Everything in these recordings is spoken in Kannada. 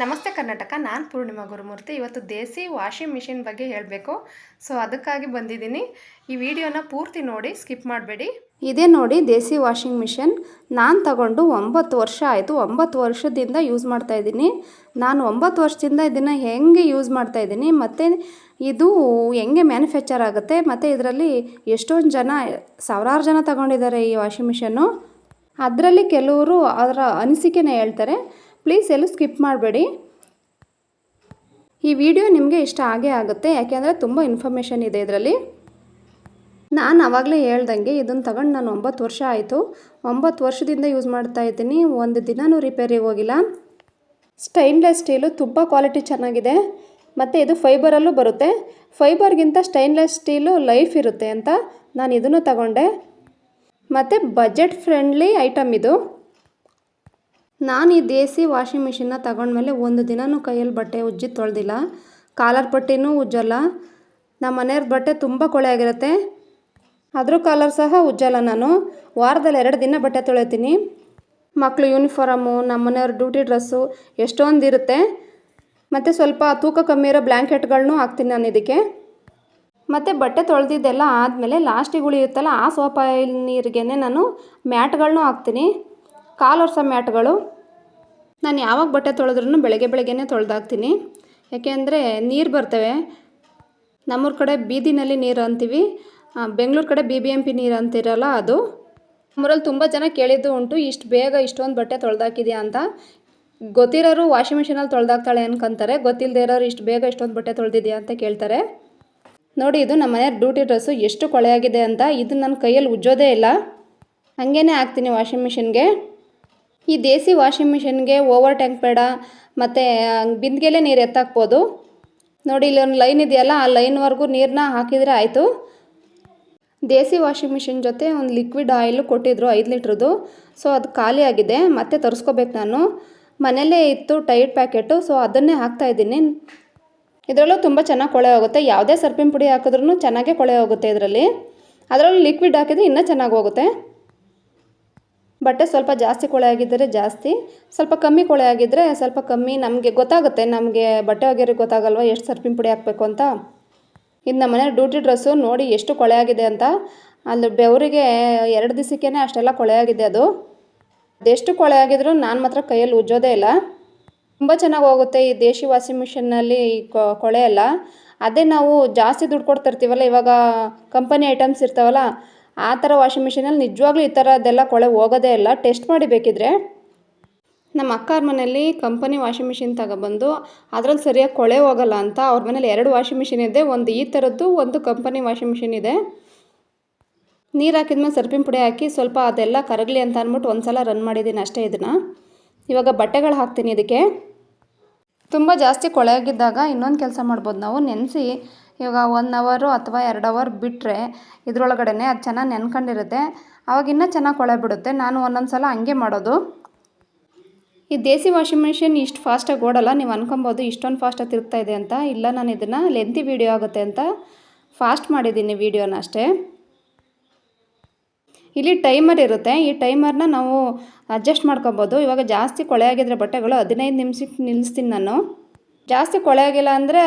ನಮಸ್ತೆ ಕರ್ನಾಟಕ, ನಾನು ಪೂರ್ಣಿಮಾ ಗುರುಮೂರ್ತಿ. ಇವತ್ತು ದೇಸಿ ವಾಷಿಂಗ್ ಮಿಷಿನ್ ಬಗ್ಗೆ ಹೇಳಬೇಕು. ಸೊ, ಅದಕ್ಕಾಗಿ ಬಂದಿದ್ದೀನಿ. ಈ ವಿಡಿಯೋನ ಪೂರ್ತಿ ನೋಡಿ, ಸ್ಕಿಪ್ ಮಾಡಬೇಡಿ. ಇದೇ ನೋಡಿ, ದೇಸಿ ವಾಷಿಂಗ್ ಮಿಷಿನ್. ನಾನು ತಗೊಂಡು ಒಂಬತ್ತು ವರ್ಷ ಆಯಿತು. ಒಂಬತ್ತು ವರ್ಷದಿಂದ ಯೂಸ್ ಮಾಡ್ತಾ ಇದ್ದೀನಿ. ನಾನು ಒಂಬತ್ತು ವರ್ಷದಿಂದ ಇದನ್ನು ಹೆಂಗೆ ಯೂಸ್ ಮಾಡ್ತಾ ಇದ್ದೀನಿ, ಮತ್ತು ಇದು ಹೆಂಗೆ ಮ್ಯಾನುಫ್ಯಾಕ್ಚರ್ ಆಗುತ್ತೆ, ಮತ್ತು ಇದರಲ್ಲಿ ಎಷ್ಟೊಂದು ಜನ, ಸಾವಿರಾರು ಜನ ತಗೊಂಡಿದ್ದಾರೆ ಈ ವಾಷಿಂಗ್ ಮಿಷನ್ನು. ಅದರಲ್ಲಿ ಕೆಲವರು ಅದರ ಅನಿಸಿಕೆನ ಹೇಳ್ತಾರೆ. ಪ್ಲೀಸ್ ಎಲ್ಲೂ ಸ್ಕಿಪ್ ಮಾಡಬೇಡಿ. ಈ ವಿಡಿಯೋ ನಿಮಗೆ ಇಷ್ಟ ಆಗೇ ಆಗುತ್ತೆ, ಯಾಕೆಂದರೆ ತುಂಬ ಇನ್ಫಾರ್ಮೇಷನ್ ಇದೆ ಇದರಲ್ಲಿ. ನಾನು ಆವಾಗಲೇ ಹೇಳ್ದಂಗೆ ಇದನ್ನು ತಗೊಂಡು ನಾನು ಒಂಬತ್ತು ವರ್ಷ ಆಯಿತು. ಒಂಬತ್ತು ವರ್ಷದಿಂದ ಯೂಸ್ ಮಾಡ್ತಾ ಇದ್ದೀನಿ, ಒಂದು ದಿನವೂ ರಿಪೇರಿ ಹೋಗಿಲ್ಲ. ಸ್ಟೈನ್ಲೆಸ್ ಸ್ಟೀಲು ತುಂಬ ಕ್ವಾಲಿಟಿ ಚೆನ್ನಾಗಿದೆ. ಮತ್ತು ಇದು ಫೈಬರಲ್ಲೂ ಬರುತ್ತೆ. ಫೈಬರ್ಗಿಂತ ಸ್ಟೈನ್ಲೆಸ್ ಸ್ಟೀಲು ಲೈಫ್ ಇರುತ್ತೆ ಅಂತ ನಾನು ಇದನ್ನು ತಗೊಂಡೆ. ಮತ್ತು ಬಜೆಟ್ ಫ್ರೆಂಡ್ಲಿ ಐಟಮ್ ಇದು. ನಾನು ಈ ದೇಸಿ ವಾಷಿಂಗ್ ಮಿಷಿನ್ನ ತಗೊಂಡ್ಮೇಲೆ ಒಂದು ದಿನವೂ ಕೈಯಲ್ಲಿ ಬಟ್ಟೆ ಉಜ್ಜಿ ತೊಳೆದಿಲ್ಲ. ಕಾಲರ್ ಪಟ್ಟಿನೂ ಉಜ್ಜಲ್ಲ. ನಮ್ಮ ಮನೆಯವ್ರ ಬಟ್ಟೆ ತುಂಬ ಕೊಳೆ ಆಗಿರುತ್ತೆ. ಅದ್ರ ಕಾಲರ್ ಸಹ ಉಜ್ಜಲ್ಲ ನಾನು. ವಾರದಲ್ಲಿ ಎರಡು ದಿನ ಬಟ್ಟೆ ತೊಳಿತೀನಿ. ಮಕ್ಕಳು ಯೂನಿಫಾರಮು ನಮ್ಮ ಮನೆಯವ್ರ ಡ್ಯೂಟಿ ಡ್ರೆಸ್ಸು, ಎಷ್ಟೊಂದು ಇರುತ್ತೆ. ಮತ್ತು ಸ್ವಲ್ಪ ತೂಕ ಕಮ್ಮಿ ಇರೋ ಬ್ಲ್ಯಾಂಕೆಟ್ಗಳನ್ನೂ ಹಾಕ್ತೀನಿ ನಾನು ಇದಕ್ಕೆ. ಮತ್ತು ಬಟ್ಟೆ ತೊಳೆದಿದ್ದೆಲ್ಲ ಆದಮೇಲೆ ಲಾಸ್ಟಿಗೆ ಉಳಿಯುತ್ತಲ್ಲ ಆ ಸೋಪ್ ಆಯಿಲ್ ನೀರಿಗೆ ನಾನು ಮ್ಯಾಟ್ಗಳನ್ನೂ ಹಾಕ್ತೀನಿ. ಕಾಲು ಒರೆಸೋ ಮ್ಯಾಟ್ಗಳು ನಾನು ಯಾವಾಗ ಬಟ್ಟೆ ತೊಳೆದ್ರೂ ಬೆಳಗ್ಗೆ ಬೆಳಗ್ಗೆನೇ ತೊಳೆದಾಕ್ತೀನಿ. ಯಾಕೆಂದರೆ ನೀರು ಬರ್ತವೆ. ನಮ್ಮೂರ ಕಡೆ ಬೀದಿನಲ್ಲಿ ನೀರು ಅಂತೀವಿ. ಬೆಂಗಳೂರು ಕಡೆ ಬಿ ಬಿ ಎಂ ಪಿ ನೀರು ಅಂತಿರಲ್ಲ ಅದು. ನಮ್ಮೂರಲ್ಲಿ ತುಂಬ ಜನ ಕೇಳಿದ್ದು ಉಂಟು, ಇಷ್ಟು ಬೇಗ ಇಷ್ಟೊಂದು ಬಟ್ಟೆ ತೊಳೆದಾಕಿದೆಯಾ ಅಂತ. ಗೊತ್ತಿರೋರು ವಾಷಿಂಗ್ ಮಿಷಿನಲ್ಲಿ ತೊಳೆದಾಕ್ತಾಳೆ ಅನ್ಕೊಂತಾರೆ. ಗೊತ್ತಿಲ್ಲದೆ ಇರೋರು ಇಷ್ಟು ಬೇಗ ಇಷ್ಟೊಂದು ಬಟ್ಟೆ ತೊಳೆದಿದೆಯಾ ಅಂತ ಕೇಳ್ತಾರೆ. ನೋಡಿ, ಇದು ನಮ್ಮ ಮನೆಯ ಡ್ಯೂಟಿ ಡ್ರೆಸ್ಸು. ಎಷ್ಟು ಕೊಳೆಯಾಗಿದೆ ಅಂತ. ಇದು ನನ್ನ ಕೈಯಲ್ಲಿ ಉಜ್ಜೋದೇ ಇಲ್ಲ. ಹಂಗೇ ಹಾಕ್ತೀನಿ ವಾಷಿಂಗ್ ಮಿಷಿನ್ಗೆ. ಈ ದೇಸಿ ವಾಷಿಂಗ್ ಮಿಷಿನ್ಗೆ ಓವರ್ ಟ್ಯಾಂಕ್ ಬೇಡ, ಮತ್ತು ಬಿಂದಿಗೆಲೇ ನೀರು ಎತ್ತಾಕ್ಬೋದು. ನೋಡಿ, ಇಲ್ಲೊಂದು ಲೈನ್ ಇದೆಯಲ್ಲ, ಆ ಲೈನ್ವರೆಗೂ ನೀರನ್ನ ಹಾಕಿದರೆ ಆಯಿತು. ದೇಸಿ ವಾಷಿಂಗ್ ಮಿಷಿನ್ ಜೊತೆ ಒಂದು ಲಿಕ್ವಿಡ್ ಆಯಿಲು ಕೊಟ್ಟಿದ್ರು ಐದು ಲೀಟ್ರದ್ದು ಸೊ, ಅದು ಖಾಲಿ ಆಗಿದೆ, ಮತ್ತೆ ತರಿಸ್ಕೋಬೇಕು ನಾನು. ಮನೆಯಲ್ಲೇ ಇತ್ತು ಟೈಟ್ ಪ್ಯಾಕೆಟು, ಸೊ, ಅದನ್ನೇ ಹಾಕ್ತಾಯಿದ್ದೀನಿ ಇದರಲ್ಲೂ ತುಂಬ ಚೆನ್ನಾಗಿ ಕೊಳೆ ಹೋಗುತ್ತೆ. ಯಾವುದೇ ಸರ್ಪಿನ ಪುಡಿ ಹಾಕಿದ್ರೂ ಚೆನ್ನಾಗೇ ಕೊಳೆ ಹೋಗುತ್ತೆ ಇದರಲ್ಲಿ. ಅದರಲ್ಲೂ ಲಿಕ್ವಿಡ್ ಹಾಕಿದ್ರೆ ಇನ್ನೂ ಚೆನ್ನಾಗಿ ಹೋಗುತ್ತೆ. ಬಟ್ಟೆ ಸ್ವಲ್ಪ ಜಾಸ್ತಿ ಕೊಳೆ ಆಗಿದ್ದರೆ ಜಾಸ್ತಿ, ಸ್ವಲ್ಪ ಕಮ್ಮಿ ಕೊಳೆ ಆಗಿದ್ದರೆ ಸ್ವಲ್ಪ ಕಮ್ಮಿ. ನಮಗೆ ಗೊತ್ತಾಗುತ್ತೆ, ನಮಗೆ ಬಟ್ಟೆ ಒಗೆಯೋರಿಗೆ ಗೊತ್ತಾಗಲ್ವ ಎಷ್ಟು ಸರ್ಪಿನ ಪುಡಿ ಹಾಕಬೇಕು ಅಂತ. ಇದು ನಮ್ಮ ಮನೆ ಡ್ಯೂಟಿ ಡ್ರೆಸ್ಸು ನೋಡಿ ಎಷ್ಟು ಕೊಳೆ ಆಗಿದೆ ಅಂತ. ಅಲ್ಲಿ ಬೆವರಿಗೆ ಎರಡು ದಿವಸಕ್ಕೇ ಅಷ್ಟೆಲ್ಲ ಕೊಳೆ ಆಗಿದೆ ಅದು. ಅದೆಷ್ಟು ಕೊಳೆ ಆಗಿದ್ರು ನಾನು ಮಾತ್ರ ಕೈಯಲ್ಲಿ ಉಜ್ಜೋದೇ ಇಲ್ಲ. ತುಂಬ ಚೆನ್ನಾಗಿ ಹೋಗುತ್ತೆ ಈ ದೇಶಿ ವಾಷಿಂಗ್ ಮಿಷಿನ್ನಲ್ಲಿ ಈ ಕೊಳೆ ಎಲ್ಲ. ಅದೇ ನಾವು ಜಾಸ್ತಿ ದುಡ್ಡು ಕೊಡ್ತಿರ್ತೀವಲ್ಲ ಇವಾಗ ಕಂಪನಿ ಐಟಮ್ಸ್ ಇರ್ತಾವಲ್ಲ ಆ ಥರ ವಾಷಿಂಗ್ ಮಿಷಿನಲ್ಲಿ ನಿಜವಾಗ್ಲೂ ಈ ಥರದ್ದೆಲ್ಲ ಕೊಳೆ ಹೋಗೋದೇ ಇಲ್ಲ. ಟೆಸ್ಟ್ ಮಾಡಿ ಬೇಕಿದ್ರೆ. ನಮ್ಮ ಅಕ್ಕಾರ ಮನೇಲಿ ಕಂಪನಿ ವಾಷಿಂಗ್ ಮಿಷಿನ್ ತಗೊಬಂದು ಅದರಲ್ಲಿ ಸರಿಯಾಗಿ ಕೊಳೆ ಹೋಗಲ್ಲ ಅಂತ ಅವ್ರ ಮನೇಲಿ ಎರಡು ವಾಷಿಂಗ್ ಮಿಷಿನ್ ಇದೆ, ಒಂದು ಈ ಥರದ್ದು, ಒಂದು ಕಂಪನಿ ವಾಷಿಂಗ್ ಮಿಷಿನ್ ಇದೆ. ನೀರು ಹಾಕಿದ್ಮೇಲೆ ಸರ್ಪಿನ ಪುಡಿ ಹಾಕಿ ಸ್ವಲ್ಪ ಅದೆಲ್ಲ ಕರಗಲಿ ಅಂತ ಅಂದ್ಬಿಟ್ಟು ಒಂದು ಸಲ ರನ್ ಮಾಡಿದ್ದೀನಿ ಅಷ್ಟೇ ಇದನ್ನು. ಇವಾಗ ಬಟ್ಟೆಗಳು ಹಾಕ್ತೀನಿ ಇದಕ್ಕೆ. ತುಂಬ ಜಾಸ್ತಿ ಕೊಳೆ ಆಗಿದ್ದಾಗ ಇನ್ನೊಂದು ಕೆಲಸ ಮಾಡ್ಬೋದು ನಾವು. ನೆನೆಸಿ ಇವಾಗ ಒನ್ ಅವರು ಅಥವಾ ಎರಡು ಅವರ್ ಬಿಟ್ಟರೆ ಇದರೊಳಗಡೆನೆ ಅದು ಚೆನ್ನಾಗಿ ನೆನ್ಕೊಂಡಿರುತ್ತೆ. ಆವಾಗ ಇನ್ನೂ ಚೆನ್ನಾಗಿ ಕೊಳೆ ಬಿಡುತ್ತೆ. ನಾನು ಒಂದೊಂದು ಸಲ ಹಂಗೆ ಮಾಡೋದು. ಈ ದೇಸಿ ವಾಷಿಂಗ್ ಮಿಷಿನ್ ಇಷ್ಟು ಫಾಸ್ಟಾಗಿ ಓಡಲ್ಲ. ನೀವು ಅನ್ಕೊಬೋದು ಇಷ್ಟೊಂದು ಫಾಸ್ಟಾಗಿ ತಿರುಗ್ತಾ ಇದೆ ಅಂತ. ಇಲ್ಲ, ನಾನು ಇದನ್ನು ಲೆಂತಿ ವೀಡಿಯೋ ಆಗುತ್ತೆ ಅಂತ ಫಾಸ್ಟ್ ಮಾಡಿದ್ದೀನಿ ವೀಡಿಯೋನ ಅಷ್ಟೇ. ಇಲ್ಲಿ ಟೈಮರ್ ಇರುತ್ತೆ. ಈ ಟೈಮರ್ನ ನಾವು ಅಡ್ಜಸ್ಟ್ ಮಾಡ್ಕೊಬೋದು. ಇವಾಗ ಜಾಸ್ತಿ ಕೊಳೆ ಆಗಿದ್ರೆ ಬಟ್ಟೆಗಳು ಹದಿನೈದು ನಿಮಿಷಕ್ಕೆ ನಿಲ್ಲಿಸ್ತೀನಿ ನಾನು. ಜಾಸ್ತಿ ಕೊಳೆ ಆಗಿಲ್ಲ ಅಂದರೆ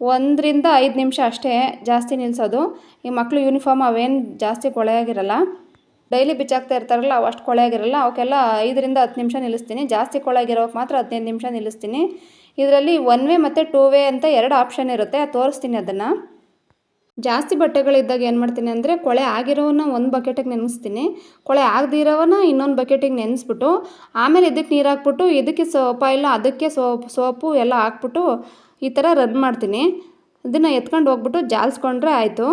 ಒಂದರಿಂದ ಐದು ನಿಮಿಷ ಅಷ್ಟೇ ಜಾಸ್ತಿ ನಿಲ್ಲಿಸೋದು ಈ ಮಕ್ಕಳು ಯೂನಿಫಾರ್ಮ್ ಅವೇನು ಜಾಸ್ತಿ ಕೊಳೆ ಆಗಿರಲ್ಲ ಡೈಲಿ ಬಿಚ್ಚಾಕ್ತಾ ಇರ್ತಾರಲ್ಲ, ಅವಷ್ಟು ಕೊಳೆ ಆಗಿರಲ್ಲ ಅವಕ್ಕೆಲ್ಲ ಐದರಿಂದ ಹತ್ತು ನಿಮಿಷ ನಿಲ್ಲಿಸ್ತೀನಿ. ಜಾಸ್ತಿ ಕೊಳೆ ಆಗಿರೋಕ್ಕೆ ಮಾತ್ರ ಹದಿನೈದು ನಿಮಿಷ ನಿಲ್ಲಿಸ್ತೀನಿ. ಇದರಲ್ಲಿ ಒನ್ ವೇ ಮತ್ತು ಟೂ ವೇ ಅಂತ ಎರಡು ಆಪ್ಷನ್ ಇರುತ್ತೆ. ತೋರಿಸ್ತೀನಿ ಅದನ್ನು. ಜಾಸ್ತಿ ಬಟ್ಟೆಗಳಿದ್ದಾಗ ಏನು ಮಾಡ್ತೀನಿ ಅಂದರೆ ಕೊಳೆ ಆಗಿರೋವನ್ನ ಒಂದು ಬಕೆಟಿಗೆ ನೆನೆಸ್ತೀನಿ. ಕೊಳೆ ಆಗದಿರೋವನ್ನ ಇನ್ನೊಂದು ಬಕೆಟಿಗೆ ನೆನೆಸ್ಬಿಟ್ಟು, ಆಮೇಲೆ ಇದಕ್ಕೆ ನೀರು ಹಾಕ್ಬಿಟ್ಟು, ಇದಕ್ಕೆ ಸೋಪ ಇಲ್ಲ, ಅದಕ್ಕೆ ಸೋಪ್ ಸೋಪು ಎಲ್ಲ ಹಾಕ್ಬಿಟ್ಟು ಈ ಥರ ರನ್ ಮಾಡ್ತೀನಿ. ಇದನ್ನು ಎತ್ಕೊಂಡು ಹೋಗ್ಬಿಟ್ಟು ಜಾಲಿಸ್ಕೊಂಡ್ರೆ ಆಯಿತು.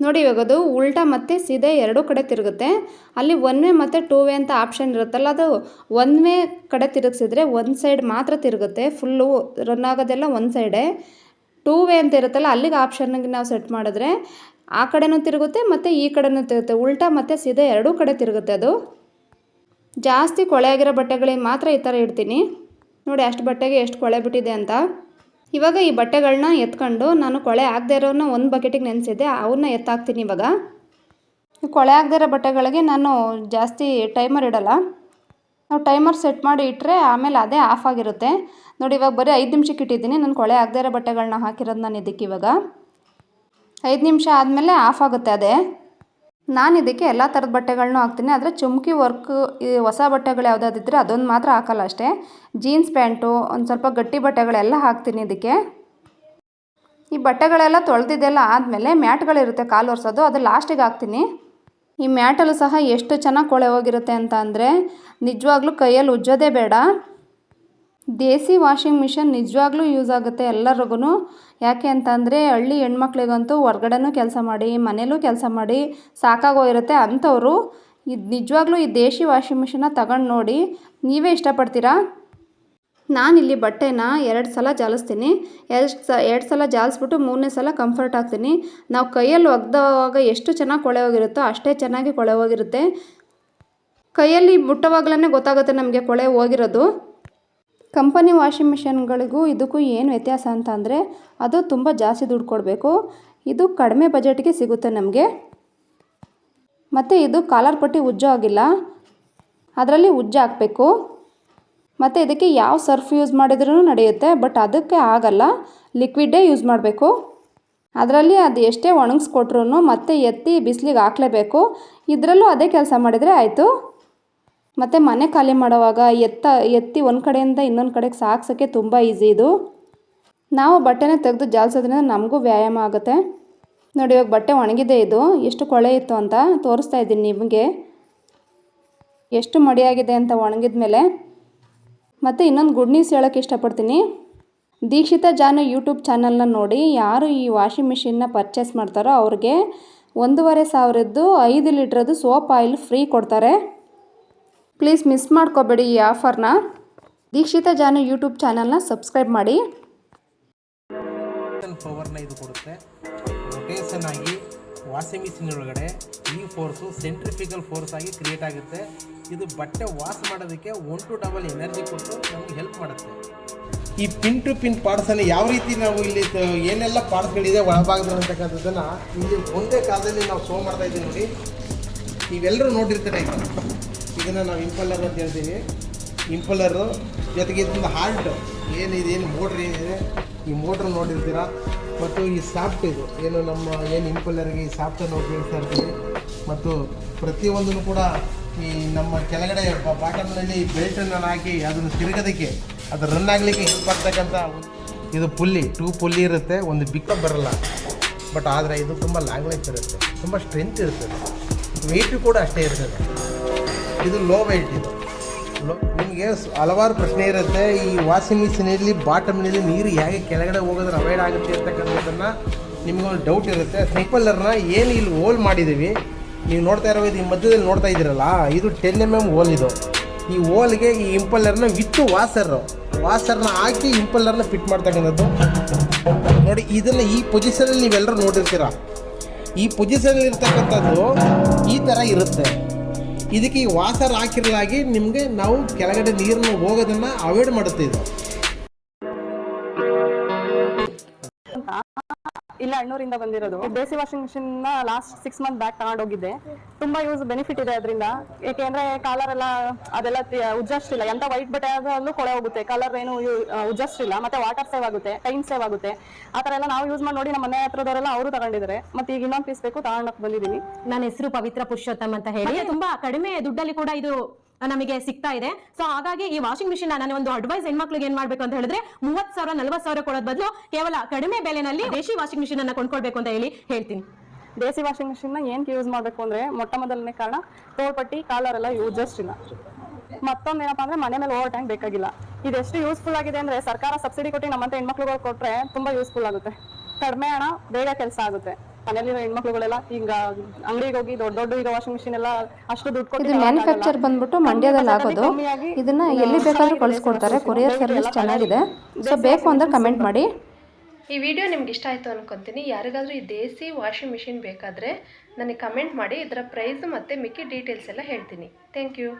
ನೋಡಿ ಇವಾಗ ಅದು ಉಲ್ಟಾ ಮತ್ತು ಸೀದೆ ಎರಡೂ ಕಡೆ ತಿರುಗುತ್ತೆ. ಅಲ್ಲಿ ಒನ್ ವೇ ಮತ್ತು ಟೂ ವೇ ಅಂತ ಆಪ್ಷನ್ ಇರುತ್ತಲ್ಲ, ಅದು ಒನ್ ವೇ ಕಡೆ ತಿರುಗಿಸಿದ್ರೆ ಒಂದು ಸೈಡ್ ಮಾತ್ರ ತಿರುಗುತ್ತೆ. ಫುಲ್ಲು ರನ್ ಆಗೋದೆಲ್ಲ ಒಂದು ಸೈಡೇ ಟೂ ವೇ ಅಂತ ಇರುತ್ತಲ್ಲ, ಅಲ್ಲಿಗೆ ಆಪ್ಷನ್ಗೆ ನಾವು ಸೆಟ್ ಮಾಡಿದ್ರೆ ಆ ಕಡೆನೂ ತಿರುಗುತ್ತೆ ಮತ್ತು ಈ ಕಡೆನೂ ತಿರುತ್ತೆ ಉಲ್ಟಾ ಮತ್ತು ಸೀದಾ ಎರಡೂ ಕಡೆ ತಿರುಗುತ್ತೆ ಅದು. ಜಾಸ್ತಿ ಕೊಳೆ ಆಗಿರೋ ಬಟ್ಟೆಗಳಿಗೆ ಮಾತ್ರ ಈ ಥರ ಇಡ್ತೀನಿ. ನೋಡಿ ಅಷ್ಟು ಬಟ್ಟೆಗೆ ಎಷ್ಟು ಕೊಳೆ ಬಿಟ್ಟಿದೆ ಅಂತ. ಇವಾಗ ಈ ಬಟ್ಟೆಗಳನ್ನ ಎತ್ಕೊಂಡು ನಾನು ಕೊಳೆ ಆಗದೆ ಇರೋನ್ನ ಒಂದು ಬಕೆಟಿಗೆ ನೆನೆಸಿದ್ದೆ ಅವನ್ನ ಎತ್ತಾಕ್ತೀನಿ ಇವಾಗ. ಕೊಳೆ ಆಗದೆ ಇರೋ ಬಟ್ಟೆಗಳಿಗೆ ನಾನು ಜಾಸ್ತಿ ಟೈಮರ್ ಇಡಲ್ಲ. ನಾವು ಟೈಮರ್ ಸೆಟ್ ಮಾಡಿ ಇಟ್ಟರೆ ಆಮೇಲೆ ಅದೇ ಆಫ್ ಆಗಿರುತ್ತೆ. ನೋಡಿ, ಇವಾಗ ಬರೀ ಐದು ನಿಮಿಷಕ್ಕೆ ಇಟ್ಟಿದ್ದೀನಿ. ನಾನು ಕೊಳೆ ಆಗದೇ ಇರೋ ಬಟ್ಟೆಗಳನ್ನ ಹಾಕಿರೋದು ನಾನು ಇದಕ್ಕೆ ಇವಾಗ. ಐದು ನಿಮಿಷ ಆದಮೇಲೆ ಆಫ್ ಆಗುತ್ತೆ ಅದೇ. ನಾನು ಇದಕ್ಕೆ ಎಲ್ಲ ಥರದ ಬಟ್ಟೆಗಳನ್ನೂ ಹಾಕ್ತೀನಿ. ಆದರೆ ಚುಮ್ಕಿ ವರ್ಕ್ ಹೊಸ ಬಟ್ಟೆಗಳು ಯಾವುದಾದಿದ್ರೆ ಅದೊಂದು ಮಾತ್ರ ಹಾಕಲ್ಲ ಅಷ್ಟೇ. ಜೀನ್ಸ್ ಪ್ಯಾಂಟು, ಒಂದು ಸ್ವಲ್ಪ ಗಟ್ಟಿ ಬಟ್ಟೆಗಳೆಲ್ಲ ಹಾಕ್ತೀನಿ ಇದಕ್ಕೆ. ಈ ಬಟ್ಟೆಗಳೆಲ್ಲ ತೊಳೆದಿದ್ದೆಲ್ಲ ಆದಮೇಲೆ ಮ್ಯಾಟ್ಗಳಿರುತ್ತೆ ಕಾಲು ಒರೆಸೋದು, ಅದು ಲಾಸ್ಟಿಗೆ ಹಾಕ್ತೀನಿ. ಈ ಮ್ಯಾಟಲ್ಲೂ ಸಹ ಎಷ್ಟು ಚೆನ್ನಾಗಿ ಕೊಳೆ ಹೋಗಿರುತ್ತೆ ಅಂತ ಅಂದರೆ ನಿಜವಾಗ್ಲೂ ಕೈಯಲ್ಲಿ ಉಜ್ಜೋದೇ ಬೇಡ. ದೇಸಿ ವಾಷಿಂಗ್ ಮಿಷನ್ ನಿಜವಾಗ್ಲೂ ಯೂಸ್ ಆಗುತ್ತೆ ಎಲ್ಲರಿಗೂ ಯಾಕೆ ಅಂತಂದರೆ ಹಳ್ಳಿ ಹೆಣ್ಮಕ್ಳಿಗಂತೂ ಹೊರ್ಗಡೆನೂ ಕೆಲಸ ಮಾಡಿ, ಮನೇಲೂ ಕೆಲಸ ಮಾಡಿ ಸಾಕಾಗೋಗಿರುತ್ತೆ ಅಂಥವರು. ಇದು ನಿಜವಾಗ್ಲೂ ಈ ದೇಶಿ ವಾಷಿಂಗ್ ಮಿಷನ್ನ ತಗೊಂಡು ನೋಡಿ ನೀವೇ ಇಷ್ಟಪಡ್ತೀರಾ? ನಾನಿಲ್ಲಿ ಬಟ್ಟೆನ ಎರಡು ಸಲ ಜಾಲಿಸ್ತೀನಿ. ಎರಡು ಸ, ಎರಡು ಸಲ ಜಾಲಿಸ್ಬಿಟ್ಟು ಮೂರನೇ ಸಲ ಕಂಫರ್ಟ್ ಆಗ್ತೀನಿ. ನಾವು ಕೈಯಲ್ಲಿ ಒಗ್ದವಾಗ ಎಷ್ಟು ಚೆನ್ನಾಗಿ ಕೊಳೆ ಹೋಗಿರುತ್ತೋ ಅಷ್ಟೇ ಚೆನ್ನಾಗಿ ಕೊಳೆ ಹೋಗಿರುತ್ತೆ. ಕೈಯಲ್ಲಿ ಮುಟ್ಟವಾಗಲೇ ಗೊತ್ತಾಗುತ್ತೆ ನಮಗೆ ಕೊಳೆ ಹೋಗಿರೋದು. ಕಂಪನಿ ವಾಷಿಂಗ್ ಮಿಷನ್ಗಳಿಗೂ ಇದಕ್ಕೂ ಏನು ವ್ಯತ್ಯಾಸ ಅಂತ ಅಂದರೆ ಅದು ತುಂಬ ಜಾಸ್ತಿ ದುಡ್ಡು ಕೊಡಬೇಕು. ಇದು ಕಡಿಮೆ ಬಜೆಟ್ಗೆ ಸಿಗುತ್ತೆ ನಮಗೆ. ಮತ್ತು ಇದು ಕಾಲರ್ ಪಟ್ಟಿ ಉಜ್ಜೋ ಆಗಿಲ್ಲ. ಅದರಲ್ಲಿ ಉಜ್ಜ ಹಾಕಬೇಕು. ಮತ್ತು ಇದಕ್ಕೆ ಯಾವ ಸರ್ಫ್ ಯೂಸ್ ಮಾಡಿದ್ರೂ ನಡೆಯುತ್ತೆ, ಬಟ್ ಅದಕ್ಕೆ ಆಗಲ್ಲ. ಲಿಕ್ವಿಡ್ಡೇ ಯೂಸ್ ಮಾಡಬೇಕು. ಅದರಲ್ಲಿ ಅದು ಎಷ್ಟೇ ಒಣಗಿಸ್ಕೊಟ್ರು ಮತ್ತೆ ಎತ್ತಿ ಬಿಸಿಲಿಗೆ ಹಾಕಲೇಬೇಕು. ಇದರಲ್ಲೂ ಅದೇ ಕೆಲಸ ಮಾಡಿದರೆ ಆಯಿತು. ಮತ್ತು ಮನೆ ಖಾಲಿ ಮಾಡುವಾಗ ಎತ್ತ, ಎತ್ತಿ ಒಂದು ಕಡೆಯಿಂದ ಇನ್ನೊಂದು ಕಡೆಗೆ ಸಾಗ್ಸೋಕ್ಕೆ ತುಂಬ ಈಸಿ ಇದು. ನಾವು ಬಟ್ಟೆನ ತೆಗೆದು ಜಾಲಿಸೋದ್ರಿಂದ ನಮಗೂ ವ್ಯಾಯಾಮ ಆಗುತ್ತೆ. ನೋಡಿ, ಇವಾಗ ಬಟ್ಟೆ ಒಣಗಿದೆ ಇದು. ಎಷ್ಟು ಕೊಳೆ ಇತ್ತು ಅಂತ ತೋರಿಸ್ತಾ ಇದ್ದೀನಿ ನಿಮಗೆ. ಎಷ್ಟು ಮಡಿಯಾಗಿದೆ ಅಂತ ಒಣಗಿದ ಮೇಲೆ ಮತ್ತು ಇನ್ನೊಂದು ಗುಡ್ ನ್ಯೂಸ್ ಹೇಳೋಕ್ಕೆ ಇಷ್ಟಪಡ್ತೀನಿ. ದೀಕ್ಷಿತಾ ಜಾನು ಯೂಟ್ಯೂಬ್ ಚಾನಲ್ನ ನೋಡಿ ಯಾರು ಈ ವಾಷಿಂಗ್ ಮಿಷಿನ್ನ ಪರ್ಚೇಸ್ ಮಾಡ್ತಾರೋ ಅವ್ರಿಗೆ ಒಂದೂವರೆ ಸಾವಿರದ್ದು ಐದು ಲೀಟ್ರದ್ದು ಸೋಪ್ ಆಯಿಲ್ ಫ್ರೀ ಕೊಡ್ತಾರೆ. ಪ್ಲೀಸ್ ಮಿಸ್ ಮಾಡ್ಕೋಬೇಡಿ ಈ ಆಫರ್ನ. ದೀಕ್ಷಿತಾ ಜಾನು ಯೂಟ್ಯೂಬ್ ಚಾನಲ್ನ ಸಬ್ಸ್ಕ್ರೈಬ್ ಮಾಡಿ. ಪವರ್ನ ಇದು ಕೊಡುತ್ತೆ. ರೊಟೇಷನ್ ಆಗಿ ವಾಷಿಂಗ್ ಮಿಷಿನ್ ಒಳಗಡೆ ಈ ಫೋರ್ಸು ಸೆಂಟ್ರಿಫಿಕಲ್ ಫೋರ್ಸ್ ಆಗಿ ಕ್ರಿಯೇಟ್ ಆಗುತ್ತೆ. ಇದು ಬಟ್ಟೆ ವಾಶ್ ಮಾಡೋದಕ್ಕೆ ಒನ್ ಟು ಡಬಲ್ ಎನರ್ಜಿ ಕೊಟ್ಟು ನಮಗೆ ಹೆಲ್ಪ್ ಮಾಡುತ್ತೆ. ಈ ಪಿನ್ ಟು ಪಿನ್ ಪಾರ್ಟ್ಸನ್ನು ಯಾವ ರೀತಿ ನಾವು ಇಲ್ಲಿ ಏನೆಲ್ಲ ಪಾರ್ಟ್ಸ್ಗಳಿದೆ ಒಳಭಾಗದಲ್ಲಿರ್ತಕ್ಕಂಥದ್ದನ್ನು ಇಲ್ಲಿ ಒಂದೇ ಕಾಲದಲ್ಲಿ ನಾವು ಶೋ ಮಾಡ್ತಾ ಇದ್ದೀವಿ ನೋಡಿ. ನೀವೆಲ್ಲರೂ ನೋಡಿರ್ತೀರ ಇದನ್ನು ನಾವು ಇಂಪಲ್ಲರ್ ಅಂತ ಹೇಳ್ತೀವಿ. ಇಂಪಲ್ಲರು ಜೊತೆಗೆ ಇದೊಂದು ಹಾಲ್ಟ್ ಏನಿದೆ ಏನು ಮೋಟ್ರ್ ಏನಿದೆ ಈ ಮೋಟ್ರ್ ನೋಡಿರ್ತೀರ? ಮತ್ತು ಈ ಸಾಫ್ಟ್ ಇದು. ಏನು ನಮ್ಮ, ಏನು ಇಂಪಲ್ಲರ್ಗೆ ಈ ಸಾಫ್ಟನ್ನು ಉಪಯೋಗಿಸ್ತಾ ಇರ್ತೀವಿ. ಮತ್ತು ಪ್ರತಿಯೊಂದನ್ನು ಕೂಡ ಈ ನಮ್ಮ ಕೆಳಗಡೆ ಬಾಟಮ್ನಲ್ಲಿ ಬೆಲ್ಟನ್ನು ಹಾಕಿ ಅದನ್ನು ತಿರುಗೋದಕ್ಕೆ, ಅದು ರನ್ ಆಗಲಿಕ್ಕೆ ಹೆಲ್ಪ್ ಆಗ್ತಕ್ಕಂಥ ಇದು ಪುಲ್ಲಿ ಟೂ ಪುಲ್ಲಿ ಇರುತ್ತೆ, ಒಂದು ಬಿಕ್ಕ ಬರಲ್ಲ. ಬಟ್ ಆದರೆ ಇದು ತುಂಬ ಲ್ಯಾಂಗ್ವೇಜ್ ಇರುತ್ತೆ. ತುಂಬ ಸ್ಟ್ರೆಂತ್ ಇರ್ತದೆ ವೆಯ್ಟು ಕೂಡ ಅಷ್ಟೇ ಇರ್ತದೆ. ಇದು ಲೋ ವೆಯ್ಟ್ ಇದು. ನಿಮಗೆ ಹಲವಾರು ಪ್ರಶ್ನೆ ಇರುತ್ತೆ. ಈ ವಾಷಿಂಗ್ ಮಿಷಿನಲ್ಲಿ ಬಾಟಮ್ನಲ್ಲಿ ನೀರು ಹೇಗೆ ಕೆಳಗಡೆ ಹೋಗೋದ್ರೆ ಅವಾಯ್ಡ್ ಆಗುತ್ತೆ ಅಂತಕ್ಕಂಥದ್ದನ್ನು ನಿಮಗೊಂದು ಡೌಟ್ ಇರುತ್ತೆ. ಸ್ನಿಪ್ಪಲ್ಲರ್ನ ಏನು ಇಲ್ಲಿ ಹೋಲ್ ಮಾಡಿದ್ದೀವಿ? ನೀವು ನೋಡ್ತಾ ಇರೋ ಇದು ಈ ಮಧ್ಯದಲ್ಲಿ ನೋಡ್ತಾ ಇದ್ದೀರಲ್ಲ, ಇದು ಟೆನ್ ಎಂ ಎಂ ಹೋಲ್ ಇದು. ಈ ಹೋಲ್ಗೆ ಈ ಇಂಪಲ್ಲರ್ನ ವಿತ್ತು ವಾಸರು ವಾಸರ್ನ ಹಾಕಿ ಇಂಪಲ್ಲರ್ನ ಫಿಟ್ ಮಾಡ್ತಕ್ಕಂಥದ್ದು. ನೋಡಿ, ಇದನ್ನು ಈ ಪೊಸಿಷನಲ್ಲಿ ನೀವೆಲ್ಲರೂ ನೋಡಿರ್ತೀರ? ಈ ಪೊಸಿಷನ್ ಇರ್ತಕ್ಕಂಥದ್ದು ಈ ಥರ ಇರುತ್ತೆ. ಇದಕ್ಕೆ ಈ ವಾಸರ್ ಹಾಕಿರಲಾಗಿ ನಿಮಗೆ ನಾವು ಕೆಳಗಡೆ ನೀರನ್ನು ಹೋಗೋದನ್ನು ಅವಾಯ್ಡ್ ಮಾಡುತ್ತೆ ಇಲ್ಲ ಅಣ್ಣೂರಿಂದ ಬಂದಿರೋದು. ಬೇಸಿ ವಾಷಿಂಗ್ ಮಿಷಿನ್ನ ಲಾಸ್ಟ್ ಸಿಕ್ಸ್ ಮಂತ್ ಬ್ಯಾಕ್ ತಗೊಂಡೋಗಿದ್ದೆ. ತುಂಬಾ ಯೂಸ್ ಬೆನಿಫಿಟ್ ಇದೆ ಅದರಿಂದ. ಏಕೆಂದ್ರೆ ಕಲರ್ ಎಲ್ಲ ಅದೆಲ್ಲ ಉಜ್ಜಷ್ಟಿಲ್ಲ. ಎಂತ ವೈಟ್ ಬಟ್ಟೆ ಆದ್ರೂ ಕೊಳೆ ಹೋಗುತ್ತೆ. ಕಲರ್ ಏನು ಉಜ್ಜಷ್ಟಿಲ್ಲ. ಮತ್ತೆ ವಾಟರ್ ಸೇವ್ ಆಗುತ್ತೆ ಟೈಮ್ ಸೇವ್ ಆಗುತ್ತೆ. ಆತರ ತರ ಎಲ್ಲ ನಾವು ಯೂಸ್ ಮಾಡಿ ನೋಡಿ ನಮ್ಮ ಮನೆ ಹತ್ರದವರೆಲ್ಲ ಅವರು ತಗೊಂಡಿದ್ದಾರೆ. ಮತ್ತೆ ಈಗ ಇನ್ನೊಂದು ಪೀಸ್ ಬೇಕು ತಗೊಂಡಕ್ ಬಂದಿದ್ದೀನಿ. ನನ್ನ ಹೆಸರು ಪವಿತ್ರ ಪುರುಷೋತ್ತಮ್ ಅಂತ ಹೇಳಿ. ತುಂಬಾ ಕಡಿಮೆ ದುಡ್ಡಲ್ಲಿ ಕೂಡ ಇದು ನಮಗೆ ಸಿಗ್ತಾ ಇದೆ. ಸೊ ಹಾಗಾಗಿ ಈ ವಾಷಿಂಗ್ ಮಿಷಿನ್ ನಾನು ಒಂದು ಅಡ್ವೈಸ್ ಹೆಣ್ಮಕ್ಳಿಗೆ ಏನ್ ಮಾಡ್ಬೇಕು ಅಂತ ಹೇಳಿದ್ರೆ ಮೂವತ್ ಸಾವಿರ ನಲ್ವತ್ ಸಾವಿರ ಕೊಡೋದ್ ಬದಲು ಕೇವಲ ಕಡಿಮೆ ಬೆಲೆನಲ್ಲಿ ದೇಶಿ ವಾಷಿಂಗ್ ಮಿಷಿನ್ ಅನ್ನ ಕೊಂಡ್ಕೊಳ್ಬೇಕು ಅಂತ ಹೇಳಿ ಹೇಳ್ತೀನಿ. ದೇಸಿ ವಾಷಿಂಗ್ ಮಿಷಿನ್ನ ಏನಕ್ಕೆ ಯೂಸ್ ಮಾಡಬೇಕು ಅಂದ್ರೆ ಮೊಟ್ಟ ಮೊದಲನೇ ಕಾರಣ ತೋಳ್ಪಟ್ಟಿ ಕಾಲರ್ ಎಲ್ಲ ಯೂಸ್ ಇಲ್ಲ. ಮತ್ತೊಂದ್ ಏನಪ್ಪಾ ಅಂದ್ರೆ ಮನೆ ಮೇಲೆ ಓವರ್ ಟ್ಯಾಂಕ್ ಬೇಕಾಗಿಲ್ಲ ಇದೆಷ್ಟು ಯೂಸ್ಫುಲ್ ಆಗಿದೆ ಅಂದ್ರೆ ಸರ್ಕಾರ ಸಬ್ಸಿಡಿ ಕೊಟ್ಟು ನಮ್ಮಂತ ಹೆಣ್ಮಕ್ಳುಗಳು ಕೊಟ್ರೆ ತುಂಬಾ ಯೂಸ್ಫುಲ್ ಆಗುತ್ತೆ. ಕಡಿಮೆ ಹಣ, ಬೇಗ ಕೆಲಸ ಆಗುತ್ತೆ. ಮನೆಯಲ್ಲಿರೋ ಹೆಣ್ಮಕ್ಳುಗಳೆಲ್ಲ ಈಗ ಅಂಗಡಿಗೆ ಹೋಗಿ ದೊಡ್ಡ ದೊಡ್ಡ ಈಗ ವಾಷಿಂಗ್ ಮಿಷಿನ್ ಎಲ್ಲ ಅಷ್ಟು ದುಡ್ಡು ಕೊಟ್ಟು ಇದು ಮ್ಯಾನುಫ್ಯಾಕ್ಚರ್ ಬಂದ್ಬಿಟ್ಟು ಮಂಡ್ಯದಲ್ಲಿ ಆಗೋದು ಇದನ್ನ ಎಲ್ಲಿ ಬೇಕಾದ್ರೂ ಕಳಿಸ್ಕೊಡ್ತಾರೆ. ಕೊರಿಯರ್ ಸರ್ವಿಸ್ ಚೆನ್ನಾಗಿದೆ. ಸೊ ಬೇಕು ಅಂದ್ರೆ ಕಮೆಂಟ್ ಮಾಡಿ. ಈ ವಿಡಿಯೋ ನಿಮ್ಗೆ ಇಷ್ಟ ಆಯಿತು ಅನ್ಕೊತೀನಿ. ಯಾರಿಗಾದ್ರೂ ಈ ದೇಸಿ ವಾಷಿಂಗ್ ಮಿಷಿನ್ ಬೇಕಾದರೆ ನನಗೆ ಕಮೆಂಟ್ ಮಾಡಿ. ಇದರ ಪ್ರೈಸ್ ಮತ್ತು ಮಿಕ್ಕಿ ಡೀಟೇಲ್ಸ್ ಎಲ್ಲ ಹೇಳ್ತೀನಿ. Thank you